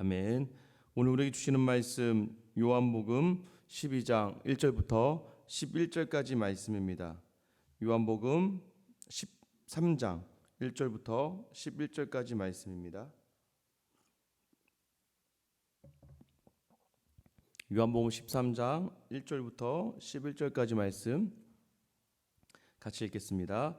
아멘. 오늘 우리에게 주시는 말씀 요한복음 12장 1절부터 11절까지 말씀입니다. 요한복음 13장 1절부터 11절까지 말씀입니다. 요한복음 13장 1절부터 11절까지 말씀 같이 읽겠습니다.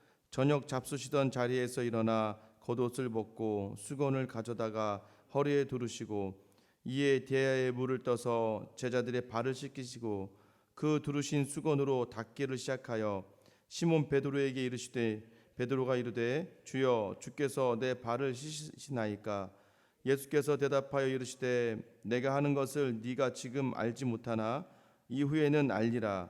저녁 잡수시던 자리에서 일어나 겉옷을 벗고 수건을 가져다가 허리에 두르시고 이에 대야에 물을 떠서 제자들의 발을 씻기시고 그 두르신 수건으로 닦기를 시작하여 시몬 베드로에게 이르시되 베드로가 이르되 주여 주께서 내 발을 씻으시나이까? 예수께서 대답하여 이르시되 내가 하는 것을 네가 지금 알지 못하나 이후에는 알리라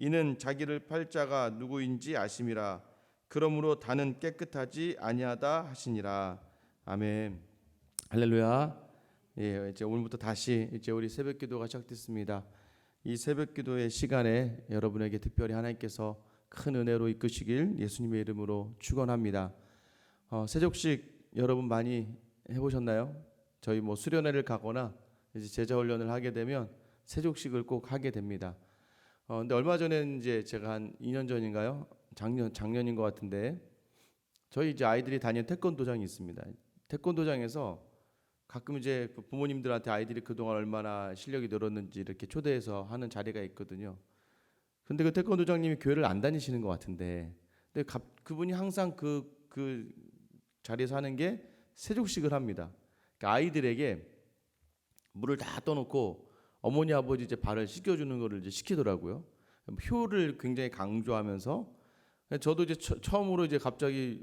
이는 자기를 팔 자가 누구인지 아심이라. 그러므로 다는 깨끗하지 아니하다 하시니라. 아멘. 할렐루야. 예, 이제 오늘부터 다시 이제 우리 새벽 기도가 시작됐습니다. 이 새벽 기도의 시간에 여러분에게 특별히 하나님께서 큰 은혜로 이끄시길 예수님의 이름으로 축원합니다. 어, 세족식 여러분 많이 해보셨나요? 저희 뭐 수련회를 가거나 이제 제자 훈련을 하게 되면 세족식을 꼭 하게 됩니다. 어, 근데 얼마 전에 이제 제가 한 2년 전인가요? 작년 작년인 것 같은데 저희 이제 아이들이 다니는 태권도장이 있습니다. 태권도장에서 가끔 이제 그 부모님들한테 아이들이 그동안 얼마나 실력이 늘었는지 이렇게 초대해서 하는 자리가 있거든요. 근데 그 태권도장님이 교회를 안 다니시는 것 같은데, 근데 갑- 그분이 항상 그, 그 자리에서 하는 게 세족식을 합니다. 그러니까 아이들에게 물을 다 떠놓고 어머니 아버지 이제 발을 씻겨주는 거를 이제 시키더라고요. 효를 굉장히 강조하면서 저도 이제 처, 처음으로 이제 갑자기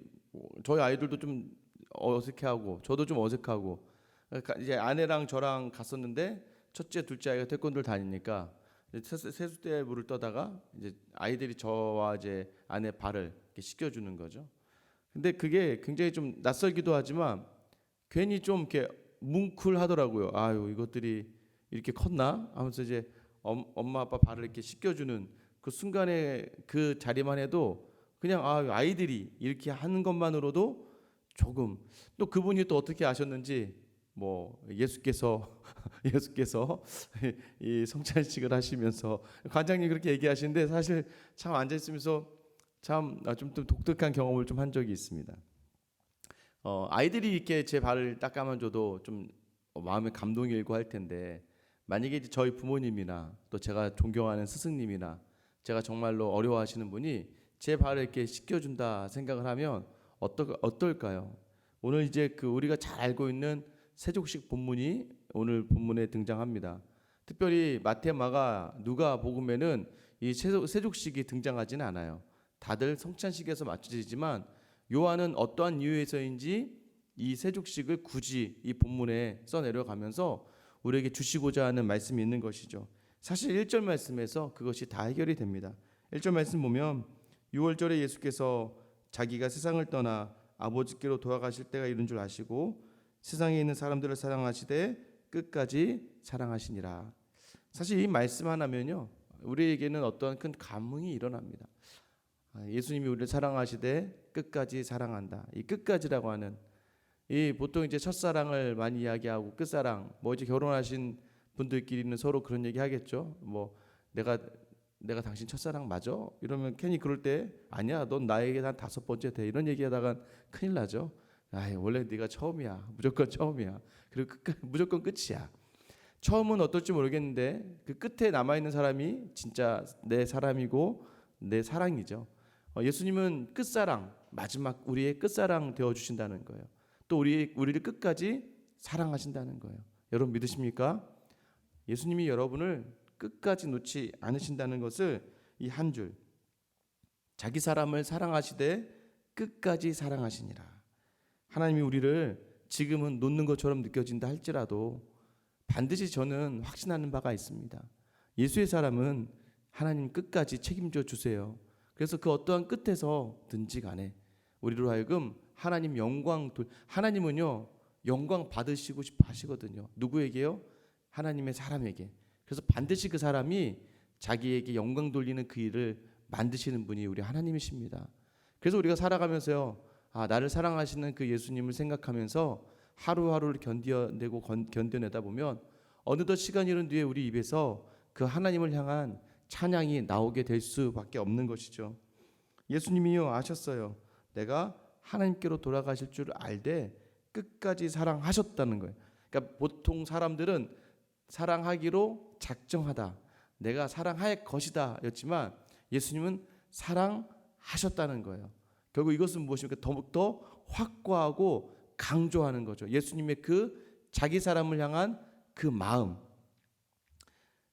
저희 아이들도 좀 어색해하고 저도 좀 어색하고 그러니까 이제 아내랑 저랑 갔었는데 첫째 둘째 아이가 태권도를 다니니까 이제 세수- 세수대에 물을 떠다가 이제 아이들이 저와 이제 아내 발을 이렇게 씻겨주는 거죠. 근데 그게 굉장히 좀 낯설기도 하지만 괜히 좀 이렇게 뭉클하더라고요. 아유 이것들이 이렇게 컸나 하면서 이제 엄, 엄마 아빠 발을 이렇게 씻겨주는 그 순간에 그 자리만 해도 그냥 아 아이들이 이렇게 하는 것만으로도 조금 또 그분이 또 어떻게 아셨는지 뭐 예수께서 예수께서 이 성찬식을 하시면서 관장님 그렇게 얘기하시는데 사실 참 앉아 있으면서 참좀 독특한 경험을 좀 한 적이 있습니다. 어, 아이들이 이렇게 제 발을 닦아만 줘도 좀 마음에 감동이 일고 할 텐데 만약에 저희 부모님이나 또 제가 존경하는 스승님이나 제가 정말로 어려워하시는 분이 제 발을 이렇게 씻겨준다 생각을 하면 어떨 어떨까요? 오늘 이제 그 우리가 잘 알고 있는 세족식 본문이 오늘 본문에 등장합니다. 특별히 마테마가 누가 복음에는 이 세족- 세족식이 등장하지는 않아요. 다들 성찬식에서 맞춰지지만 요한은 어떠한 이유에서인지 이 세족식을 굳이 이 본문에 써 내려가면서 우리에게 주시고자 하는 말씀이 있는 것이죠. 사실 1절 말씀에서 그것이 다 해결이 됩니다. 1절 말씀 보면 6월절에 예수께서 자기가 세상을 떠나 아버지께로 돌아가실 때가 이른 줄 아시고 세상에 있는 사람들을 사랑하시되 끝까지 사랑하시니라. 사실 이 말씀 하나면요. 우리에게는 어떤 큰 감흥이 일어납니다. 아, 예수님이 우리를 사랑하시되 끝까지 사랑한다. 이 끝까지라고 하는 이 보통 이제 첫사랑을 많이 이야기하고 끝사랑 뭐 이제 결혼하신 분들끼리는 서로 그런 얘기 하겠죠. 뭐 내가 내가 당신 첫사랑 맞아? 이러면 괜히 그럴 때 아니야. 넌 나에게 한 다섯 번째 돼. 이런 얘기하다가 큰일 나죠. 아, 원래 네가 처음이야. 무조건 처음이야. 그리고 끝 무조건 끝이야. 처음은 어떨지 모르겠는데 그 끝에 남아 있는 사람이 진짜 내 사람이고 내 사랑이죠. 어, 예수님은 끝사랑 마지막 우리의 끝사랑 되어 주신다는 거예요. 또 우리 우리를 끝까지 사랑하신다는 거예요. 여러분 믿으십니까? 예수님이 여러분을 끝까지 놓지 않으신다는 것을 이 한 줄 자기 사람을 사랑하시되 끝까지 사랑하시니라. 하나님이 우리를 지금은 놓는 것처럼 느껴진다 할지라도 반드시 저는 확신하는 바가 있습니다. 예수의 사람은 하나님 끝까지 책임져 주세요. 그래서 그 어떠한 끝에서든지 간에 우리로 하여금 하나님 영광 돌 하나님은요 영광 받으시고 싶어 하시거든요. 누구에게요? 하나님의 사람에게. 그래서 반드시 그 사람이 자기에게 영광 돌리는 그 일을 만드시는 분이 우리 하나님이십니다. 그래서 우리가 살아가면서요. 아, 나를 사랑하시는 그 예수님을 생각하면서 하루하루를 견뎌내고 건- 견뎌내다 보면 어느덧 시간이 흐른 뒤에 우리 입에서 그 하나님을 향한 찬양이 나오게 될 수밖에 없는 것이죠. 예수님이요 아셨어요. 내가 하나님께로 돌아가실 줄 알되 끝까지 사랑하셨다는 거예요. 그러니까 보통 사람들은 사랑하기로 작정하다. 내가 사랑할 것이다 였지만 예수님은 사랑하셨다는 거예요. 결국 이것은 무엇입니까? 더욱더 확고하고 강조하는 거죠. 예수님의 그 자기 사람을 향한 그 마음.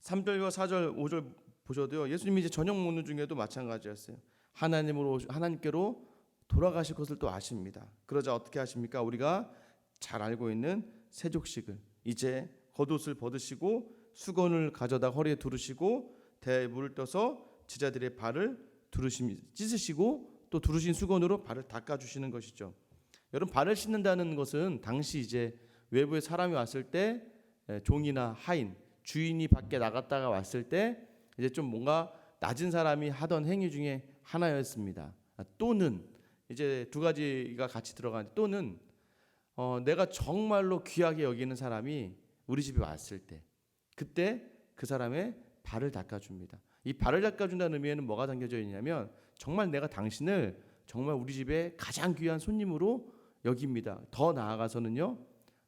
3절과 4절, 5절 보셔도요. 예수님이 이제 저녁 먹는 중에도 마찬가지였어요. 하나님으로 하나님께로 돌아가실 것을 또 아십니다. 그러자 어떻게 하십니까? 우리가 잘 알고 있는 세족식을 이제 겉옷을 벗으시고 수건을 가져다 허리에 두르시고 대에 물을 떠서 제자들의 발을 두르시 씻으시고 또 두르신 수건으로 발을 닦아 주시는 것이죠. 여러분 발을 씻는다는 것은 당시 이제 외부에 사람이 왔을 때 에, 종이나 하인 주인이 밖에 나갔다가 왔을 때 이제 좀 뭔가 낮은 사람이 하던 행위 중에 하나였습니다. 아, 또는 이제 두 가지가 같이 들어간 또는 어, 내가 정말로 귀하게 여기는 사람이 우리 집에 왔을 때 그때 그 사람의 발을 닦아줍니다. 이 발을 닦아준다는 의미에는 뭐가 담겨져 있냐면 정말 내가 당신을 정말 우리 집에 가장 귀한 손님으로 여깁니다. 더 나아가서는요,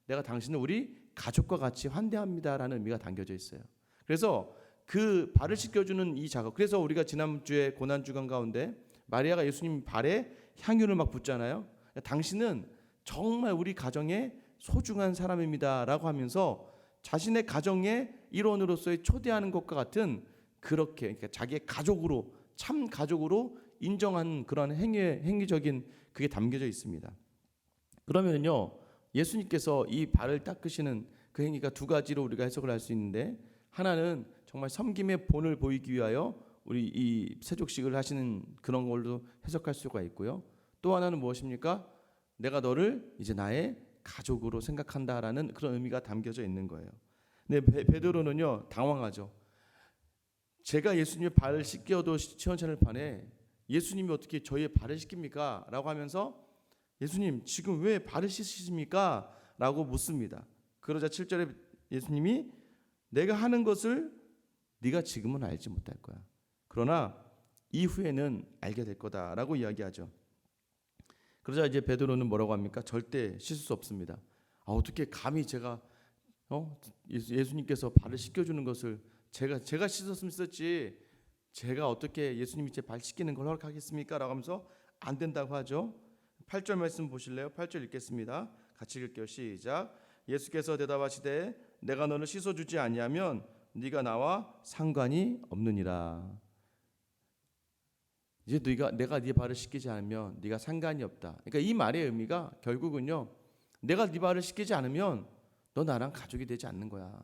내가 당신을 우리 가족과 같이 환대합니다라는 의미가 담겨져 있어요. 그래서 그 발을 씻겨주는 이 작업. 그래서 우리가 지난 주에 고난 주간 가운데 마리아가 예수님 발에 향유를 막 붓잖아요. 당신은 정말 우리 가정의 소중한 사람입니다라고 하면서 자신의 가정의 일원으로서의 초대하는 것과 같은 그렇게 그러니까 자기의 가족으로 참 가족으로 인정한 그런 행위 행위적인 그게 담겨져 있습니다. 그러면요 예수님께서 이 발을 닦으시는 그 행위가 두 가지로 우리가 해석을 할 수 있는데 하나는 정말 섬김의 본을 보이기 위하여 우리 이 세족식을 하시는 그런 걸로 해석할 수가 있고요. 또 하나는 무엇입니까? 내가 너를 이제 나의 가족으로 생각한다라는 그런 의미가 담겨져 있는 거예요. 근데 베, 베드로는요 당황하죠. 제가 예수님의 발을 씻겨도 시원찮을 판에 예수님이 어떻게 저희의 발을 씻깁니까? 라고 하면서 예수님 지금 왜 발을 씻으십니까? 라고 묻습니다. 그러자 7절에 예수님이 내가 하는 것을 네가 지금은 알지 못할 거야. 그러나 이후에는 알게 될 거다라고 이야기하죠. 그러자 이제 베드로는 뭐라고 합니까? 절대 씻을 수 없습니다. 아 어떻게 감히 제가 어 예수, 예수님께서 발을 씻겨주는 것을 제가 제가 씻었으면 씻었지 제가 어떻게 예수님이 제 발 씻기는 걸 허락하겠습니까?라고 하면서 안 된다고 하죠. 8절 말씀 보실래요? 8절 읽겠습니다. 같이 읽을게요. 시작. 예수께서 대답하시되 내가 너를 씻어 주지 아니하면 네가 나와 상관이 없느니라. 이제 네가 내가 네 발을 씻기지 않으면 네가 상관이 없다. 그러니까 이 말의 의미가 결국은요. 내가 네 발을 씻기지 않으면 너 나랑 가족이 되지 않는 거야.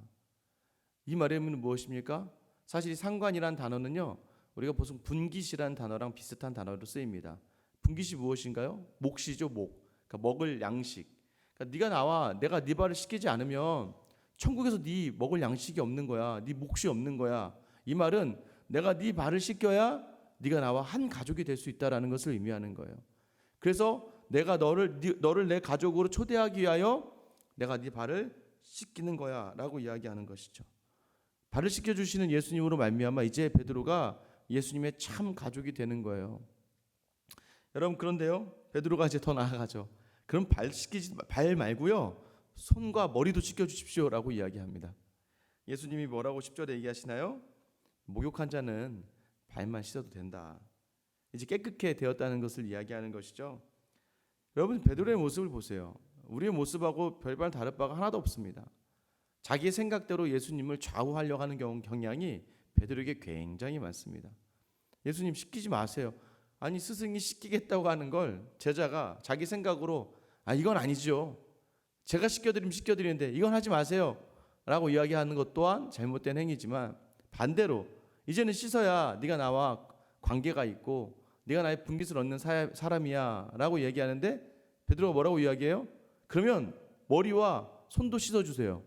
이 말의 의미는 무엇입니까? 사실 이 상관이란 단어는요. 우리가 보통 분깃이라는 단어랑 비슷한 단어로 쓰입니다. 분깃이 무엇인가요? 몫이죠, 목. 그러니까 먹을 양식. 그러니까 네가 나와 내가 네 발을 씻기지 않으면 천국에서 네 먹을 양식이 없는 거야. 네 몫이 없는 거야. 이 말은 내가 네 발을 씻겨야 네가 나와 한 가족이 될 수 있다라는 것을 의미하는 거예요. 그래서 내가 너를 네- 너를 내 가족으로 초대하기 위하여 내가 네 발을 씻기는 거야라고 이야기하는 것이죠. 발을 씻겨 주시는 예수님으로 말미암아 이제 베드로가 예수님의 참 가족이 되는 거예요. 여러분 그런데요. 베드로가 이제 더 나아가죠. 그럼 발 씻기지 발 말고요. 손과 머리도 씻겨 주십시오라고 이야기합니다. 예수님이 뭐라고 10절에 얘기하시나요? 목욕한 자는 발만 씻어도 된다. 이제 깨끗게 되었다는 것을 이야기하는 것이죠. 여러분 베드로의 모습을 보세요. 우리의 모습하고 별반 다를 바가 하나도 없습니다. 자기 생각대로 예수님을 좌우하려고 하는 경, 경향이 베드로에게 굉장히 많습니다. 예수님 시키지 마세요. 아니 스승이 시키겠다고 하는 걸 제자가 자기 생각으로 아 이건 아니죠. 제가 시켜드리면 시켜드리는데 이건 하지 마세요.라고 이야기하는 것 또한 잘못된 행위지만 반대로 이제는 씻어야 네가 나와 관계가 있고 네가 나의 분깃을 얻는 사, 사람이야라고 얘기하는데 베드로가 뭐라고 이야기해요? 그러면 머리와 손도 씻어 주세요.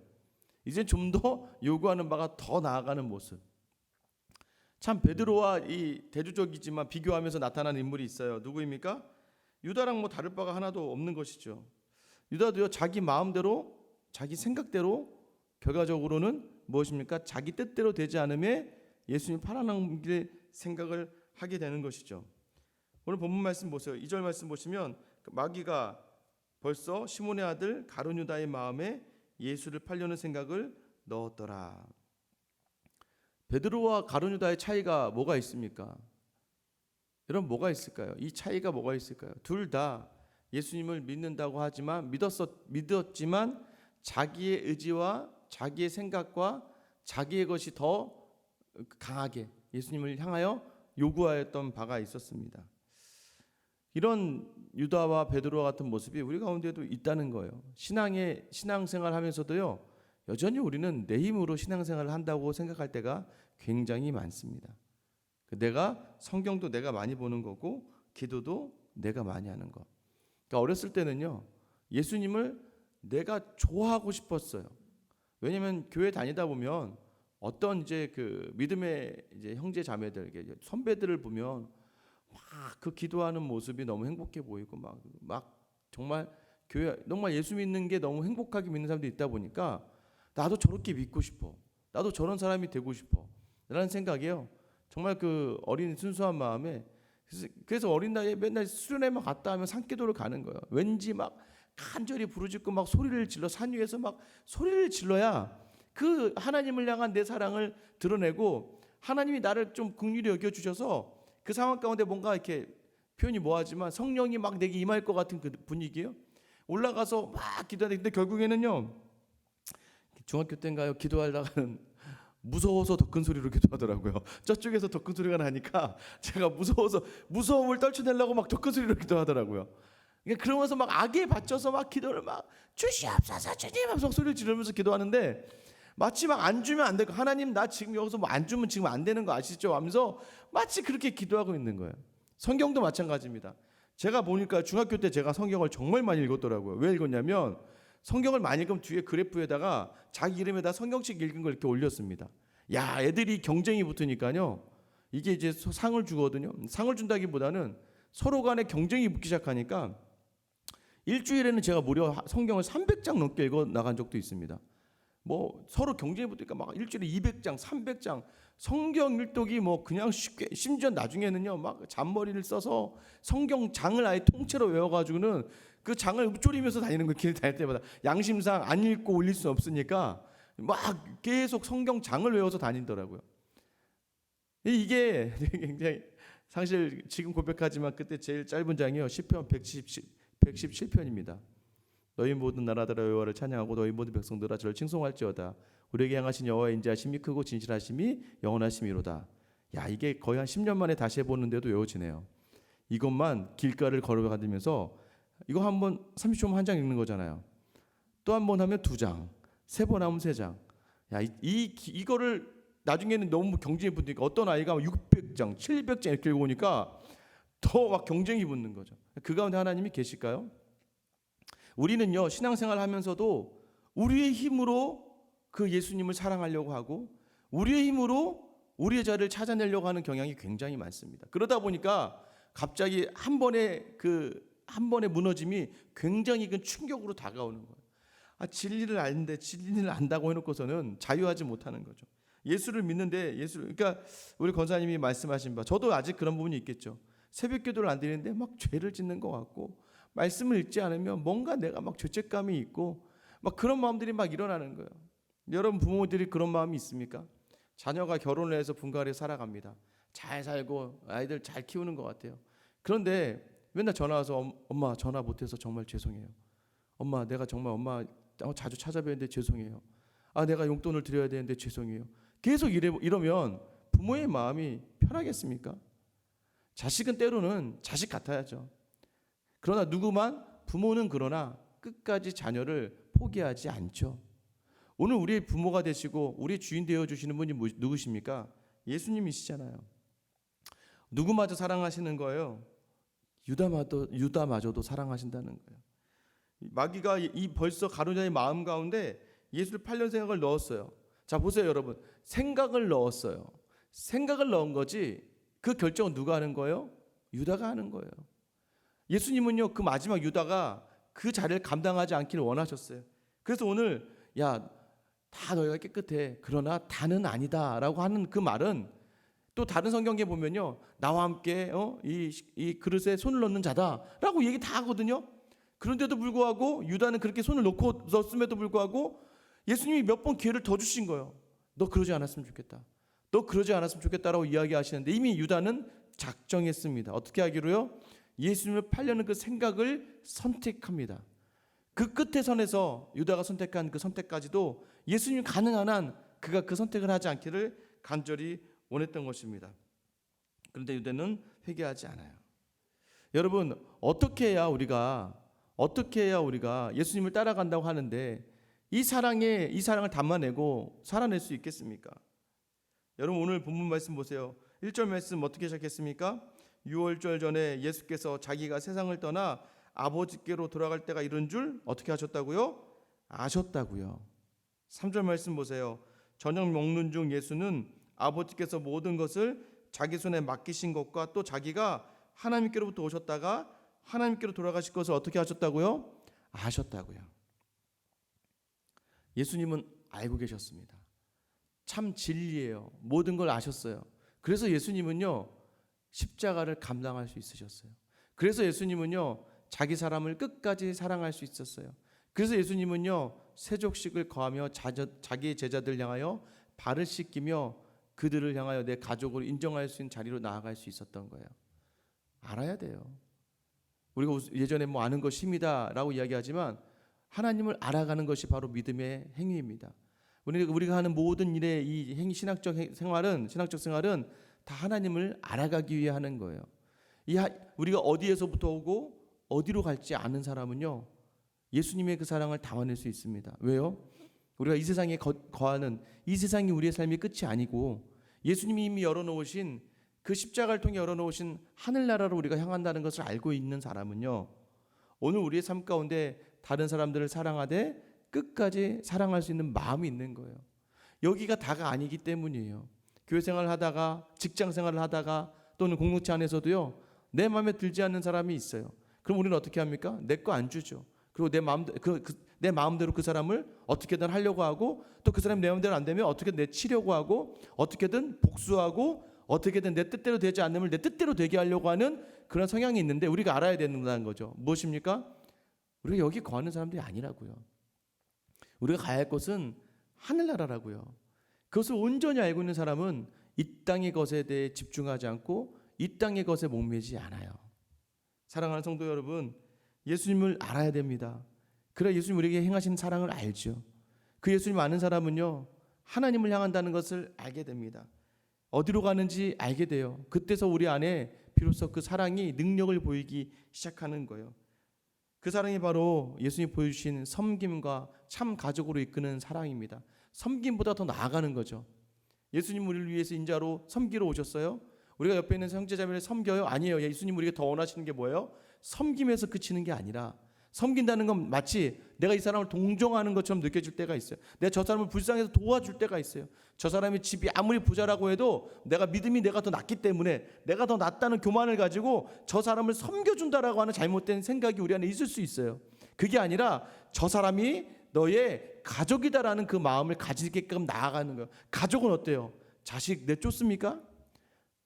이제 좀 더 요구하는 바가 더 나아가는 모습. 참 베드로와 이 대조적이지만 비교하면서 나타나는 인물이 있어요. 누구입니까? 유다랑 뭐 다를 바가 하나도 없는 것이죠. 유다도요 자기 마음대로 자기 생각대로 결과적으로는 무엇입니까? 자기 뜻대로 되지 않음에 예수님 팔아넘길 생각을 하게 되는 것이죠. 오늘 본문 말씀 보세요. 2절 말씀 보시면 그 마귀가 벌써 시몬의 아들 가룟 유다의 마음에 예수를 팔려는 생각을 넣었더라. 베드로와 가룟 유다의 차이가 뭐가 있습니까? 여러분 뭐가 있을까요? 이 차이가 뭐가 있을까요? 둘 다 예수님을 믿는다고 하지만 믿었었 믿었지만 자기의 의지와 자기의 생각과 자기의 것이 더 강하게 예수님을 향하여 요구하였던 바가 있었습니다. 이런 유다와 베드로와 같은 모습이 우리 가운데도 있다는 거예요. 신앙의 신앙생활 하면서도요. 여전히 우리는 내 힘으로 신앙생활을 한다고 생각할 때가 굉장히 많습니다. 그 내가 성경도 내가 많이 보는 거고 기도도 내가 많이 하는 거. 그러니까 어렸을 때는요. 예수님을 내가 좋아하고 싶었어요. 왜냐하면 교회 다니다 보면 어떤 이제 그 믿음의 이제 형제 자매들, 선배들을 보면 막 그 기도하는 모습이 너무 행복해 보이고 막 막 정말 교회 정말 예수 믿는 게 너무 행복하게 믿는 사람들이 있다 보니까 나도 저렇게 믿고 싶어. 나도 저런 사람이 되고 싶어. 라는 생각이에요. 정말 그 어린 순수한 마음에 그래서 어린 나이에 맨날 수련회만 갔다 하면 산기도를 가는 거예요. 왠지 막 간절히 부르짖고 막 소리를 질러 산 위에서 막 소리를 질러야 그 하나님을 향한 내 사랑을 드러내고 하나님이 나를 좀 긍휼히 여겨 주셔서 그 상황 가운데 뭔가 이렇게 표현이 뭐하지만 성령이 막 내게 임할 것 같은 그 분위기요. 올라가서 막 기도하는데 결국에는요 중학교 때인가요 기도하다가는 무서워서 더 큰 소리로 기도하더라고요. 저쪽에서 더 큰 소리가 나니까 제가 무서워서 무서움을 떨쳐내려고 막 더 큰 소리로 기도하더라고요. 그러니까 그러면서 막 악에 받쳐서 막 기도를 막 주시옵소서 주님 하면서 소리를 지르면서 기도하는데 마치 막 안 주면 안 되고 하나님 나 지금 여기서 뭐 안 주면 지금 안 되는 거 아시죠? 하면서 마치 그렇게 기도하고 있는 거예요. 성경도 마찬가지입니다. 제가 보니까 중학교 때 제가 성경을 정말 많이 읽었더라고요. 왜 읽었냐면 성경을 많이 읽으면 뒤에 그래프에다가 자기 이름에다 성경책 읽은 걸 이렇게 올렸습니다. 야, 애들이 경쟁이 붙으니까요. 이게 이제 상을 주거든요. 상을 준다기보다는 서로 간에 경쟁이 붙기 시작하니까 일주일에는 제가 무려 성경을 300장 넘게 읽어 나간 적도 있습니다. 뭐 서로 경쟁이 붙으니까 막 일주일에 200장, 300장 성경 일독이 뭐 그냥 쉽게 심지어 나중에는요 막 잔머리를 써서 성경 장을 아예 통째로 외워가지고는 그 장을 읊조리면서 다니는 거 길 다닐 때마다 양심상 안 읽고 올릴 수 없으니까 막 계속 성경 장을 외워서 다니더라고요. 이게 굉장히 사실 지금 고백하지만 그때 제일 짧은 장이요 시편 117, 117편입니다. 너희 모든 나라들아 여호와를 찬양하고 너희 모든 백성들아 저를 칭송할지어다. 우리에게 향하신 여호와의 인자하심이 크고 진실하심이 영원하심이로다. 야 이게 거의 한 10년 만에 다시 해보는데도 외워지네요. 이것만 길가를 걸어가면서 이거 한 번 30초면 한장 읽는 거잖아요. 또 한 번 하면 두 장, 세 번 하면 세 장. 야, 이, 이 이거를 나중에는 너무 경쟁이 붙으니까 어떤 아이가 600장, 700장 이렇게 읽으니까 더 막 경쟁이 붙는 거죠. 그 가운데 하나님이 계실까요? 우리는요 신앙생활 하면서도 우리의 힘으로 그 예수님을 사랑하려고 하고 우리의 힘으로 우리의 자리를 찾아내려고 하는 경향이 굉장히 많습니다. 그러다 보니까 갑자기 한 번에 그 한 번의 무너짐이 굉장히 큰 충격으로 다가오는 거예요. 아, 진리를 아는데 진리를 안다고 해놓고서는 자유하지 못하는 거죠. 예수를 믿는데 예수를 그러니까 우리 권사님이 말씀하신 바 저도 아직 그런 부분이 있겠죠. 새벽 기도를 안 드리는데 막 죄를 짓는 것 같고 말씀을 읽지 않으면 뭔가 내가 막 죄책감이 있고 막 그런 마음들이 막 일어나는 거예요. 여러분 부모들이 그런 마음이 있습니까? 자녀가 결혼을 해서 분가를 살아갑니다. 잘 살고 아이들 잘 키우는 것 같아요. 그런데 맨날 전화 와서 엄- 엄마 전화 못해서 정말 죄송해요. 엄마 내가 정말 엄마 어, 자주 찾아뵈는데 죄송해요. 아 내가 용돈을 드려야 되는데 죄송해요. 계속 이래 이러면 부모의 마음이 편하겠습니까? 자식은 때로는 자식 같아야죠. 그러나 누구만 부모는 그러나 끝까지 자녀를 포기하지 않죠. 오늘 우리의 부모가 되시고 우리 주인 되어 주시는 분이 뭐- 누구십니까? 예수님이시잖아요. 누구마저 사랑하시는 거예요. 유다마도 유다마저도 사랑하신다는 거예요. 마귀가 이 벌써 가룟자의 마음 가운데 예수를 8년 생각을 넣었어요. 자 보세요, 여러분. 생각을 넣었어요. 생각을 넣은 거지 그 결정은 누가 하는 거예요? 유다가 하는 거예요. 예수님은요 그 마지막 유다가 그 자리를 감당하지 않기를 원하셨어요. 그래서 오늘 야 다 너희가 깨끗해 그러나 다는 아니다 라고 하는 그 말은 또 다른 성경에 보면요 나와 함께 어? 이, 이 그릇에 손을 넣는 자다 라고 얘기 다 하거든요. 그런데도 불구하고 유다는 그렇게 손을 놓고 넣었음에도 불구하고 예수님이 몇 번 기회를 더 주신 거예요. 너 그러지 않았으면 좋겠다. 너 그러지 않았으면 좋겠다라고 이야기하시는데 이미 유다는 작정했습니다. 어떻게 하기로요? 예수님을 팔려는 그 생각을 선택합니다. 그 끝에 선에서 유다가 선택한 그 선택까지도 예수님 가능한 한 그가 그 선택을 하지 않기를 간절히 원했던 것입니다. 그런데 유다는 회개하지 않아요. 여러분 어떻게 해야 우리가 어떻게 해야 우리가 예수님을 따라간다고 하는데 이 사랑에 이 사랑을 담아내고 살아낼 수 있겠습니까? 여러분 오늘 본문 말씀 보세요. 1절 말씀 어떻게 시작했습니까? 6월절 전에 예수께서 자기가 세상을 떠나 아버지께로 돌아갈 때가 이른 줄 어떻게 하셨다고요? 아셨다고요. 3절 말씀 보세요. 저녁 먹는 중 예수는 아버지께서 모든 것을 자기 손에 맡기신 것과 또 자기가 하나님께로부터 오셨다가 하나님께로 돌아가실 것을 어떻게 하셨다고요? 아셨다고요. 예수님은 알고 계셨습니다. 참 진리예요. 모든 걸 아셨어요. 그래서 예수님은요 십자가를 감당할 수 있으셨어요. 그래서 예수님은요 자기 사람을 끝까지 사랑할 수 있었어요. 그래서 예수님은요 세족식을 거하며 자저, 자기 제자들 향하여 발을 씻기며 그들을 향하여 내 가족을 인정할 수 있는 자리로 나아갈 수 있었던 거예요. 알아야 돼요. 우리가 예전에 뭐 아는 것이 힘이다라고 이야기하지만 하나님을 알아가는 것이 바로 믿음의 행위입니다. 우리가 하는 모든 일의 이 행위 신학적 행- 생활은 신학적 생활은 다 하나님을 알아가기 위해 하는 거예요. 이 하- 우리가 어디에서부터 오고 어디로 갈지 아는 사람은요 예수님의 그 사랑을 담아낼 수 있습니다. 왜요? 우리가 이 세상에 거, 거하는 이 세상이 우리의 삶의 끝이 아니고 예수님이 이미 열어놓으신 그 십자가를 통해 열어놓으신 하늘나라로 우리가 향한다는 것을 알고 있는 사람은요 오늘 우리의 삶 가운데 다른 사람들을 사랑하되 끝까지 사랑할 수 있는 마음이 있는 거예요. 여기가 다가 아니기 때문이에요. 교회 생활을 하다가 직장 생활을 하다가 또는 공동체 안에서도요 내 마음에 들지 않는 사람이 있어요. 그럼 우리는 어떻게 합니까? 내 거 안 주죠. 그리고 내 마음 그, 그, 내 마음대로 그 사람을 어떻게든 하려고 하고 또 그 사람이 내 마음대로 안 되면 어떻게든 내치려고 하고 어떻게든 복수하고 어떻게든 내 뜻대로 되지 않으면 내 뜻대로 되게 하려고 하는 그런 성향이 있는데 우리가 알아야 된다는 거죠. 무엇입니까? 우리가 여기 거하는 사람들이 아니라고요. 우리가 가야 할 곳은 하늘나라라고요. 그것을 온전히 알고 있는 사람은 이 땅의 것에 대해 집중하지 않고 이 땅의 것에 목매지 않아요. 사랑하는 성도 여러분, 예수님을 알아야 됩니다. 그래 예수님 우리에게 행하신 사랑을 알죠. 그 예수님 아는 사람은요 하나님을 향한다는 것을 알게 됩니다. 어디로 가는지 알게 돼요. 그때서 우리 안에 비로소 그 사랑이 능력을 보이기 시작하는 거예요. 그 사랑이 바로 예수님 보여주신 섬김과 참 가족으로 이끄는 사랑입니다. 섬김보다 더 나아가는 거죠. 예수님 우리를 위해서 인자로 섬기러 오셨어요. 우리가 옆에 있는 형제자매를 섬겨요? 아니에요. 예수님 우리가 더 원하시는 게 뭐예요? 섬김에서 그치는 게 아니라 섬긴다는 건 마치 내가 이 사람을 동정하는 것처럼 느껴질 때가 있어요. 내가 저 사람을 불쌍해서 도와줄 때가 있어요. 저 사람의 집이 아무리 부자라고 해도 내가 믿음이 내가 더 낫기 때문에 내가 더 낫다는 교만을 가지고 저 사람을 섬겨준다라고 하는 잘못된 생각이 우리 안에 있을 수 있어요. 그게 아니라 저 사람이 너의 가족이다라는 그 마음을 가지게끔 나아가는 거예요. 가족은 어때요? 자식 내쫓습니까?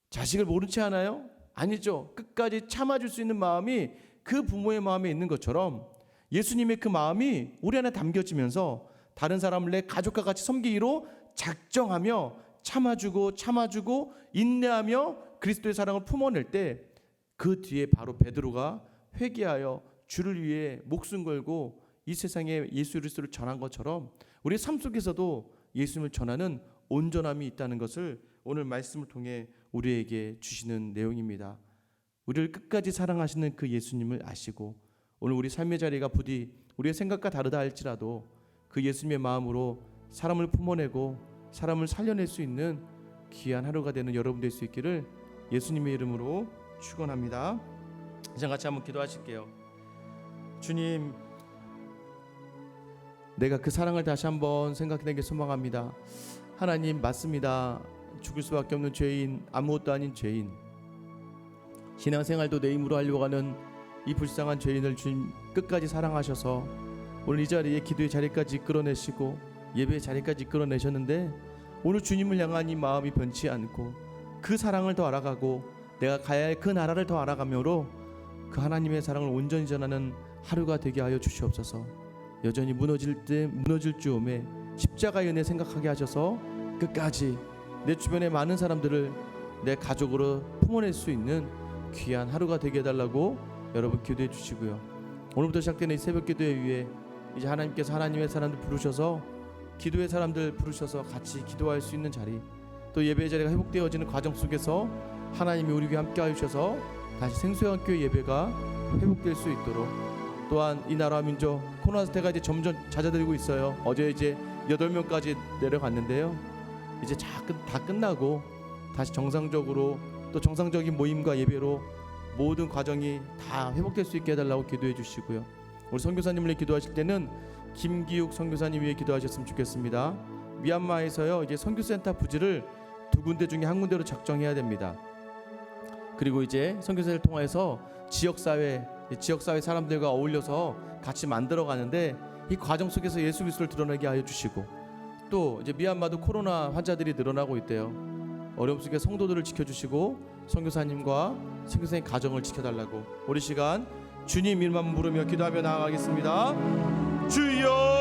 자식을 모른 채 하나요? 아니죠. 끝까지 참아줄 수 있는 마음이 그 부모의 마음에 있는 것처럼 예수님의 그 마음이 우리 안에 담겨지면서 다른 사람을 내 가족과 같이 섬기기로 작정하며 참아주고 참아주고 인내하며 그리스도의 사랑을 품어낼 때 그 뒤에 바로 베드로가 회개하여 주를 위해 목숨 걸고 이 세상에 예수 그리스도를 전한 것처럼 우리 삶 속에서도 예수님을 전하는 온전함이 있다는 것을 오늘 말씀을 통해 우리에게 주시는 내용입니다. 우리를 끝까지 사랑하시는 그 예수님을 아시고 오늘 우리 삶의 자리가 부디 우리의 생각과 다르다 할지라도 그 예수님의 마음으로 사람을 품어내고 사람을 살려낼 수 있는 귀한 하루가 되는 여러분 될 수 있기를 예수님의 이름으로 축원합니다. 이제 같이 한번 기도하실게요. 주님, 내가 그 사랑을 다시 한번 생각해내게 소망합니다. 하나님 맞습니다. 죽을 수밖에 없는 죄인, 아무것도 아닌 죄인. 신앙생활도 내 힘으로 하려고 하는 이 불쌍한 죄인을 주님 끝까지 사랑하셔서 오늘 이 자리에 기도의 자리까지 끌어내시고 예배의 자리까지 끌어내셨는데 오늘 주님을 향한 이 마음이 변치 않고 그 사랑을 더 알아가고 내가 가야 할 그 나라를 더 알아가므로 그 하나님의 사랑을 온전히 전하는 하루가 되게 하여 주시옵소서. 여전히 무너질 때 무너질 즈음에 십자가의 은혜 생각하게 하셔서 끝까지 내 주변의 많은 사람들을 내 가족으로 품어낼 수 있는 귀한 하루가 되게 해달라고 여러분 기도해 주시고요. 오늘부터 시작되는 이 새벽 기도회 위해 이제 하나님께서 하나님의 사람들 부르셔서 기도의 사람들 부르셔서 같이 기도할 수 있는 자리 또 예배의 자리가 회복되어지는 과정 속에서 하나님이 우리 함께 하셔서 다시 생수의 교회 예배가 회복될 수 있도록 또한 이 나라 민족 코로나 사태가 이제 점점 잦아들고 있어요. 어제 이제 여덟 명까지 내려갔는데요. 이제 다, 끝나고 다시 정상적으로 또 정상적인 모임과 예배로 모든 과정이 다 회복될 수 있게 해달라고 기도해 주시고요. 우리 선교사님을 기도하실 때는 김기욱 선교사님 위해 기도하셨으면 좋겠습니다. 미얀마에서요 이제 선교센터 부지를 두 군데 중에 한 군데로 작정해야 됩니다. 그리고 이제 선교사를 통해서 지역 사회 지역 사회 사람들과 어울려서 같이 만들어 가는데 이 과정 속에서 예수 그리스도를 드러내게 하여 주시고 또 이제 미얀마도 코로나 환자들이 늘어나고 있대요. 어려움 속에 성도들을 지켜주시고 선교사님과 선교사님 가정을 지켜달라고 우리 시간 주님 이름만 부르며 기도하며 나아가겠습니다. 주여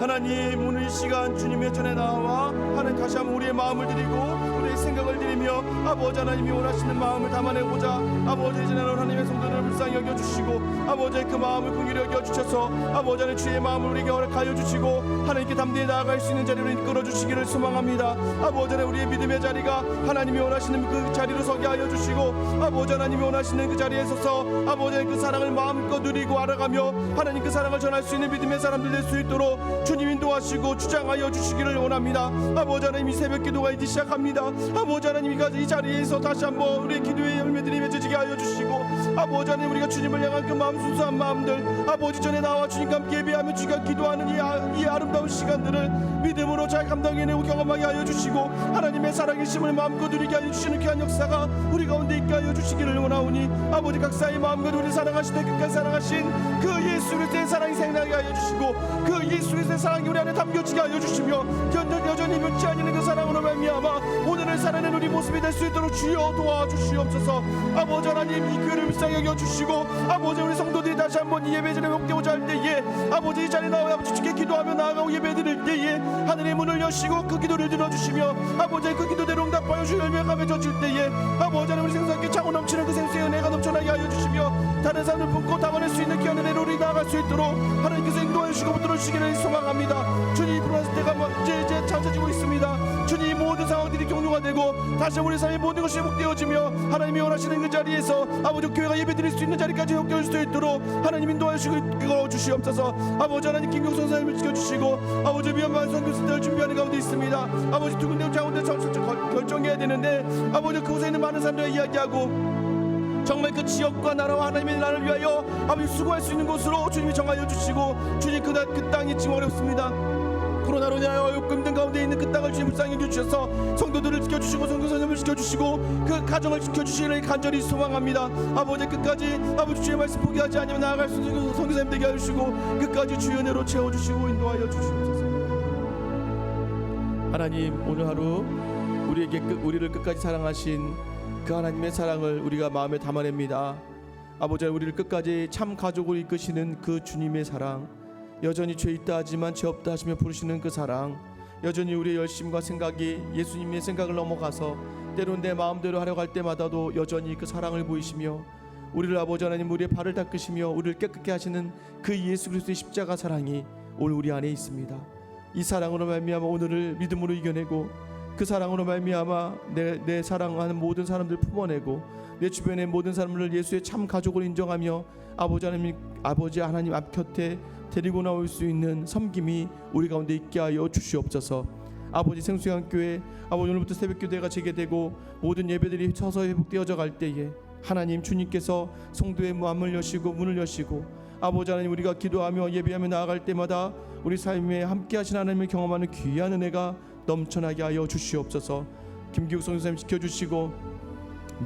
하나님 오늘 이 시간 주님의 전에 나와 하나님 다시 한번 우리의 마음을 드리고 생각을 드리며 아버지 하나님이 원하시는 마음을 담아내고자 아버지 나는 하나님의 성도를 불쌍히 여겨주시고 아버지의 그 마음을 긍휼히 여겨주셔서 아버지 하나님 주의 마음을 우리에게 허락하여 주시고 하나님께 담대히 나아갈 수 있는 자리로 이끌어 주시기를 소망합니다. 아버지 하나님 우리의 믿음의 자리가 하나님이 원하시는 그 자리로 서게 하여 주시고 아버지 하나님이 원하시는 그 자리에 서서 아버지의 그 사랑을 마음껏 누리고 알아가며 하나님 그 사랑을 전할 수 있는 믿음의 사람들 될 수 있도록 주님 인도하시고 주장하여 주시기를 원합니다. 아버지 하나님 이 새벽 기도가 이제 시작합니다. 아버지 하나님 이 자리에서 다시 한번 우리의 기도의 열매들이 맺어지게 하여 주시고 아버지 하나님 우리가 주님을 향한 그 마음 순수한 마음들 아버지 전에 나와 주님과 함께 예배하며 주가 기도하는 이, 아, 이 아름다운 시간들을 믿음으로 잘 감당해내고 경험하게 하여 주시고 하나님의 사랑의 심을 마음껏 누리게 하여 주시는 귀한 역사가 우리 가운데 있게 하여 주시기를 원하오니 아버지 각사의 마음껏 우리 사랑하시되 끝까지 사랑하신 그 예수 그리스도의 사랑이 생각나게 하여 주시고 그 예수 그리스도의 사랑이 우리 안에 담겨지게 하여 주시며 여전, 여전히 변치 않는 그 사랑으로 말미암아 오늘을 살아낸 우리 모습이 될 수 있도록 주여 도와주시옵소서. 아버지 하나님 이 교회를 불쌍히 여겨 주시고 아버지 우리 성도들이 다시 한번 이 예배전에 목되고자 할 때에 아버지 이 자리에 나와 아버지 주께 기도하며 나아가고 예배 드릴 때에 하늘의 문을 여시고 그 기도를 들어주시며 아버지 그 기도대로 응답하여 주 열매가 맺어질 때에 아버지 하나님 우리 생사께 차고 넘치는 그 생수의 은혜가 넘쳐나게 하여 주시며 다른 사람을 품고 담아낼 수 있는 귀한 은혜로 우리 나아갈 수 있도록 하나님께서 인도하여 주시고 붙들어 주시기를 소망합니다. 주님 불안할 때가 이제 이제 찾아지고 있습니다 모든 상황들이 격려가 되고 다시 우리 삶의 모든 것이 회복되어지며 하나님이 원하시는 그 자리에서 아버지 교회가 예배드릴 수 있는 자리까지 회복될 수 있도록 하나님 인도하여 주시고 주시옵소서. 아버지 하나님 김경 선 사님을 지켜주시고 아버지 위험한 선교사들을 준비하는 가운데 있습니다. 아버지 두 군데 장원대 결정해야 되는데 아버지 그곳에 있는 많은 사람들과 이야기하고 정말 그 지역과 나라와 하나님의 나라를 위하여 아버지 수고할 수 있는 곳으로 주님이 정하여 주시고 주님 그, 그 땅이 지금 어렵습니다 코로나로 인하여 어렵고 힘든 가운데 있는 그 땅을 주님 불쌍히 주셔서 성도들을 지켜주시고 성도사님을 지켜주시고 그 가정을 지켜주시기를 간절히 소망합니다. 아버지 끝까지 아버지 주의 말씀 포기하지 않으면 나아갈 수 있는 성도사님 되게 하시고 끝까지 주의 은혜로 채워주시고 인도하여 주시옵소서. 하나님 오늘 하루 우리에게 끝, 우리를 끝까지 사랑하신 그 하나님의 사랑을 우리가 마음에 담아냅니다. 아버지 우리를 끝까지 참 가족으로 이끄시는 그 주님의 사랑 여전히 죄 있다 하지만 죄 없다 하시며 부르시는 그 사랑 여전히 우리의 열심과 생각이 예수님의 생각을 넘어가서 때론 내 마음대로 하려고 할 때마다도 여전히 그 사랑을 보이시며 우리를 아버지 하나님 우리의 발을 닦으시며 우리를 깨끗게 하시는 그 예수 그리스도의 십자가 사랑이 오늘 우리 안에 있습니다. 이 사랑으로 말미암아 오늘을 믿음으로 이겨내고 그 사랑으로 말미암아 내, 내 사랑하는 모든 사람들 품어내고 내 주변의 모든 사람을 예수의 참 가족으로 인정하며 아버지 하나님 아버지 하나님 앞 곁에 데리고 나올 수 있는 섬김이 우리 가운데 있게 하여 주시옵소서. 아버지 생수양 교회 아버지 오늘부터 새벽 교대가 재개되고 모든 예배들이 서서히 회복되어져 갈 때에 하나님 주님께서 성도의 마음을 여시고 문을 여시고 아버지 하나님 우리가 기도하며 예배하며 나아갈 때마다 우리 삶에 함께하신 하나님을 경험하는 귀한 은혜가 넘쳐나게 하여 주시옵소서. 김기욱 선생님 지켜주시고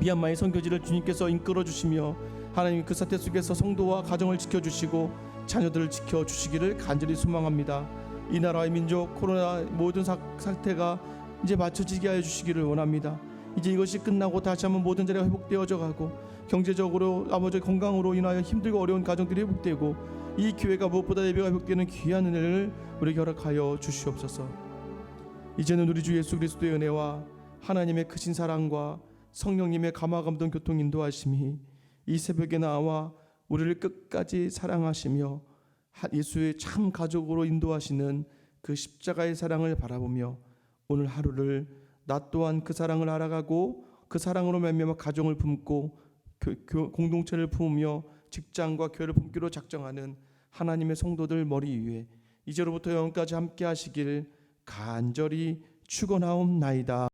미얀마의 선교지를 주님께서 이끌어 주시며 하나님 그 사태 속에서 성도와 가정을 지켜 주시고 자녀들을 지켜 주시기를 간절히 소망합니다. 이 나라의 민족 코로나 모든 사, 사태가 이제 맞춰지게 하여 주시기를 원합니다. 이제 이것이 끝나고 다시 한번 모든 자리가 회복되어져 가고 경제적으로 아버지 건강으로 인하여 힘들고 어려운 가정들이 회복되고 이 교회가 무엇보다 예배가 회복되는 귀한 은혜를 우리에게 허락하여 주시옵소서. 이제는 우리 주 예수 그리스도의 은혜와 하나님의 크신 사랑과 성령님의 감화 감동 교통 인도하심이 이 새벽에 나와 우리를 끝까지 사랑하시며 하- 예수의 참 가족으로 인도하시는 그 십자가의 사랑을 바라보며 오늘 하루를 나 또한 그 사랑을 알아가고 그 사랑으로 말미암아 가정을 품고 공동체를 품으며 직장과 교회를 품기로 작정하는 하나님의 성도들 머리 위에 이제로부터 영원까지 함께 하시길 간절히 축원하옵나이다.